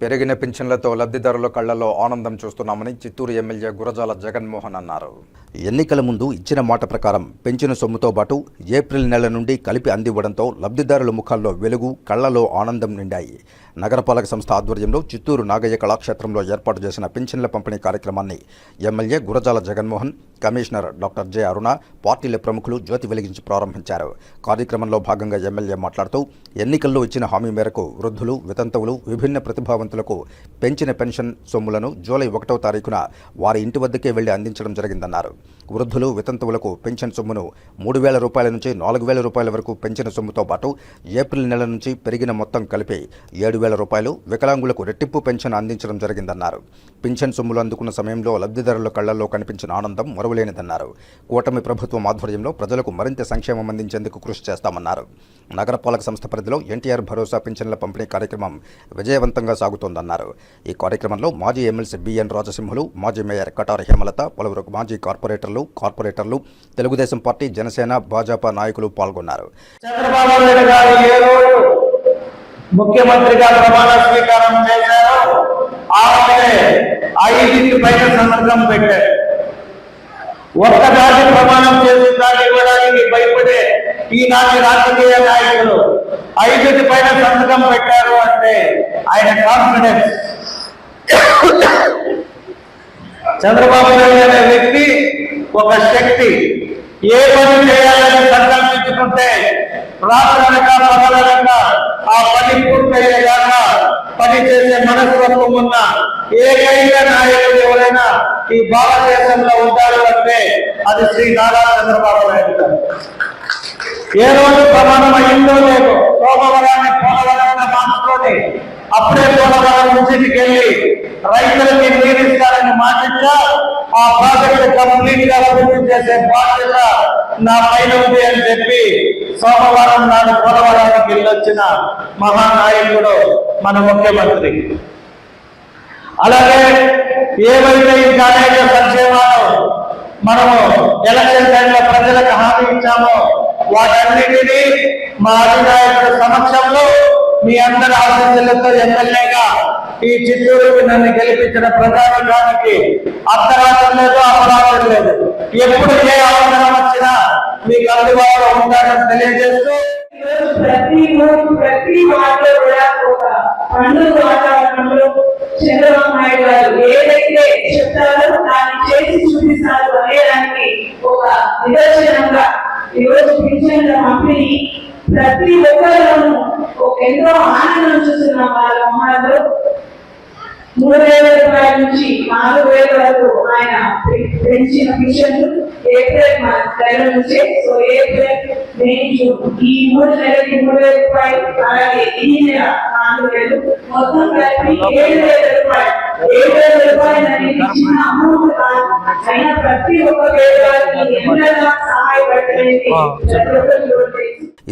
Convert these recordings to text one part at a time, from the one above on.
పెరిగిన పింఛన్లతో లబ్ధిదారుల కళ్ళలో ఆనందం చూస్తున్నామని చిత్తూరు ఎమ్మెల్యే గురజాల జగన్మోహన్ అన్నారు. ఎన్నికల ముందు ఇచ్చిన మాట ప్రకారం పెంచిన సొమ్ముతో పాటు ఏప్రిల్ నెల నుండి కలిపి అందివ్వడంతో లబ్ధిదారుల ముఖాల్లో వెలుగు కళ్ళలో ఆనందం నిండాయి. నగరపాలక సంస్థ ఆధ్వర్యంలో చిత్తూరు నాగయ్య కళాక్షేత్రంలో ఏర్పాటు చేసిన పింఛన్ల పంపిణీ కార్యక్రమాన్ని MLA Gurajala Jaganmohan commissioner doctor J Aruna పార్టీల ప్రముఖులు జ్యోతి వెలిగించి ప్రారంభించారు. కార్యక్రమంలో భాగంగా ఎమ్మెల్యే మాట్లాడుతూ ఎన్నికల్లో ఇచ్చిన హామీ మేరకు వృద్ధులు వితంతవులు విభిన్న ప్రతిభావంతులకు పెంచిన పెన్షన్ సొమ్ములను జూలై ఒకటో తారీఖున వారి ఇంటి వద్దకే వెళ్ళి అందించడం జరిగిందన్నారు. వృద్ధులు వితంతువులకు పెన్షన్ సొమ్మును మూడు వేల రూపాయల నుంచి నాలుగు వేల రూపాయల వరకు పెంచిన సొమ్ముతో పాటు ఏప్రిల్ నెల నుంచి పెరిగిన మొత్తం కలిపి ఏడు వేల రూపాయలు వికలాంగులకు రెట్టింపు పెన్షన్ అందించడం జరిగిందన్నారు. పెన్షన్ సొమ్ములు అందుకున్న సమయంలో లబ్ధిదారుల కళ్ళలో కనిపించిన ఆనందం మరువలేనిదన్నారు. కూటమి ప్రభుత్వం ఆధ్వర్యంలో ప్రజలకు మరింత సంక్షేమం అందించేందుకు కృషి చేస్తామన్నారు. నగరపాలక సంస్థ పరిధిలో ఎన్టీఆర్ భరోసా పెన్షన్ల పంపిణీ కార్యక్రమం విజయవంతంగా సాగుతోందన్నారు ఈ కార్యక్రమంలో మాజీ ఎమ్మెల్సీ బిఎన్ రాజసింహులు మాజీ మేయర్ కటారి హేమలత పలువురు మాజీ కార్పొరేటర్లు కార్పొరేటర్లు తెలుగుదేశం పార్టీ జనసేన భాజపా నాయకులు పాల్గొన్నారు. ముఖ్యమంత్రిగా ప్రమాణ స్వీకారం చేశారు. ఐదింటి పైన పెట్టారు. ఒక్కదాన్ని ప్రమాణం చేసిన దాన్ని ఇవ్వడానికి భయపడే ఈనాటి రాజకీయ నాయకులు ఐదుటి పైన సంతకం పెట్టారు అంటే ఆయన కాన్ఫిడెన్స్ చంద్రబాబు నాయుడు అనే వ్యక్తి ఒక శక్తి. ఏ పని చేయాలని సంకల్పించుకుంటే రాత్రనక పగలనక ఆ పని పూర్తయ్యేదాకా పని చేసే మనస్తత్వం ఉన్న ఏకైక నాయకుడు ఎవరైనా ఈ భారతదేశంలో ఉంటారు అంటే అది శ్రీ నారా చంద్రబాబు నాయుడు గారు. ఏ రోజు ప్రమాణం అయిందో లేదు సోమవరాన్ని పోలవరాన్ని మార్చుకొని అప్పుడే పోలవరం నుంచి వెళ్ళి రైతులకి నీరిస్తారని మాటించా ఆ ప్రాజెక్ట్ కంప్లీట్గా అభివృద్ధి చేసే బాధ్యత నా పైన ఉంది అని చెప్పి సోమవారం నాడు పోలవరానికి వెళ్ళొచ్చిన మహానాయకుడు మన ముఖ్యమంత్రి. అలాగే ఏవైతే ఇంకా అనేక సంక్షేమాలు మనము ఎలక్షన్ టైంలో ప్రజలకు హామీ ఇచ్చామో వాటన్నిటినీ మా అధినాయకుడు సమక్షంలో మీ అందరి ఆశీస్సులతో ఎమ్మెల్యేగా ఈ చిత్తూరుకి నన్ను గెలిపించిన ప్రజానికానికి అర్ధరాత్రం లేదు అపరాధం లేదు. ఎప్పుడు ఏ అవసరం వచ్చినా మీకు అందుబాటులో ఉంటానని తెలియజేస్తూ ప్రతి ప్రతి వార్డులో కూడా ఒక పండుగ వాతావరణంలో చంద్రబాబు నాయుడు గారు ఏదైతే చెప్తారో దాన్ని చేసి చూపిస్తారు అనేదానికి ఒక నిదర్శనంగా ఈరోజు పింఛన్ల పంపిణీ ప్రతి ఒక్కరిలోనూ ఎంతో ఆనందం చూస్తున్నాం వాళ్ళ మొహాలలో మూడు వేల రూపాయల నుంచి నాలుగు వేల వరకు ఆయన పెంచిన మిషన్లు ఏప్రిల్ నెల నుంచే. సో ఏప్రిల్ మే జూన్ ఈ మూడు నెలలకి మూడు వేల రూపాయలు అలాగే ఈ నెల నాలుగు వేలు మొత్తం కలిపి ఏడు వేల రూపాయలు. ఏడు వేల రూపాయలు అనేది చిన్న అమౌంట్ కాదు. అయినా ప్రతి ఒక్క పేదవారికి ఎంతగా సహాయపడుతుంది ప్రతి ఒక్కరు తెలుసు.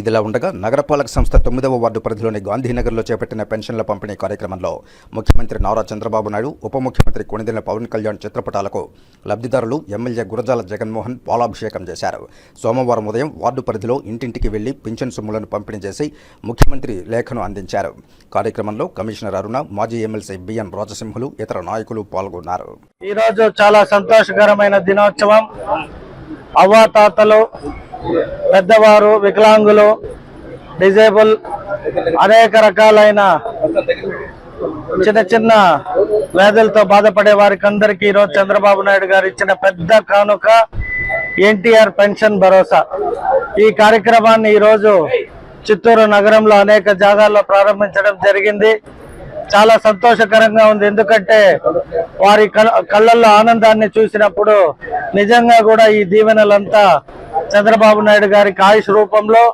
ఇదిలా ఉండగా నగరపాలక సంస్థ తొమ్మిదవ వార్డు పరిధిలోని గాంధీనగర్లో చేపట్టిన పెన్షన్ల పంపిణీ కార్యక్రమంలో ముఖ్యమంత్రి నారా చంద్రబాబు నాయుడు ఉప ముఖ్యమంత్రి కొణిదెల పవన్ కళ్యాణ్ చిత్రపటాలకు లబ్ధిదారులు ఎమ్మెల్యే గురజాల జగన్మోహన్ పాలాభిషేకం చేశారు. సోమవారం ఉదయం వార్డు పరిధిలో ఇంటింటికి వెళ్ళి పింఛన్ సొమ్ములను పంపిణీ చేసి ముఖ్యమంత్రి లేఖను అందించారు. కార్యక్రమంలో కమిషనర్ అరుణ మాజీ ఎమ్మెల్సీ బిఎన్ రాజసింహులు ఇతర నాయకులు పాల్గొన్నారు. ఈరోజు చాలా సంతోషకరమైన దినోత్సవం. అవ్వాతాతలు పెద్దవారు వికలాంగులు డిజేబుల్ అనేక రకాలైన చిన్న చిన్న వ్యాధులతో బాధపడే వారికి అందరికీ ఈరోజు చంద్రబాబు నాయుడు గారు ఇచ్చిన పెద్ద కానుక ఎన్టీఆర్ పెన్షన్ భరోసా. ఈ కార్యక్రమాన్ని ఈరోజు చిత్తూరు నగరంలో అనేక జాగాల్లో ప్రారంభించడం జరిగింది. చాలా సంతోషకరంగా ఉంది. ఎందుకంటే వారి కళ్ళల్లో ఆనందాన్ని చూసినప్పుడు నిజంగా కూడా ఈ దీవెనలంతా చంద్రబాబు నాయుడు గారికి ఆయుష్ రూపంలో